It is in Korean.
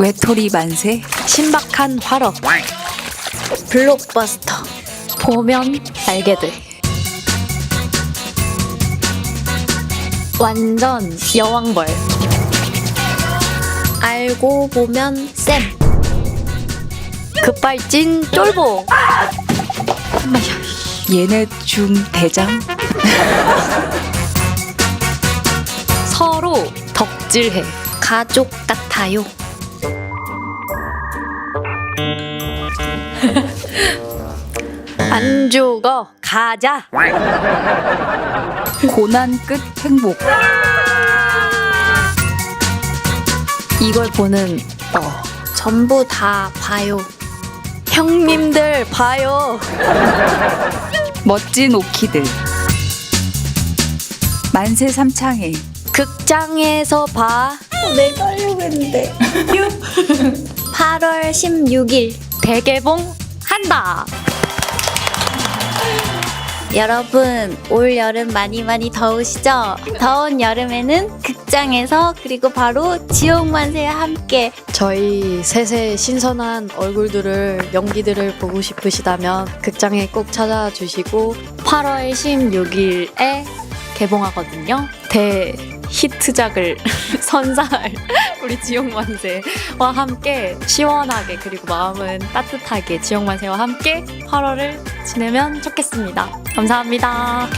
외톨이 만세? 신박한 활업. 블록버스터. 보면 알게 돼. 완전 여왕벌. 알고 보면 쌤. 급발진 쫄보. 얘네 중 대장? 서로 덕질해. 가족 같아요. 안 죽어 가자. 고난 끝 행복. 이걸 보는 어 전부 다 봐요. 형님들 봐요. 멋진 오키들. 만세 삼창회. 극장에서 봐. 내가 하려고 했는데 8월 16일 대개봉 한다. 여러분 올 여름 많이 많이 더우시죠? 더운 여름에는 극장에서 그리고 바로 지옥만세와 함께 저희 셋의 신선한 얼굴들을 연기들을 보고 싶으시다면 극장에 꼭 찾아주시고 8월 16일에 개봉하거든요. 대 히트작을 선사할 우리 지옥만세와 함께 시원하게 그리고 마음은 따뜻하게 지옥만세와 함께 8월을 지내면 좋겠습니다. 감사합니다.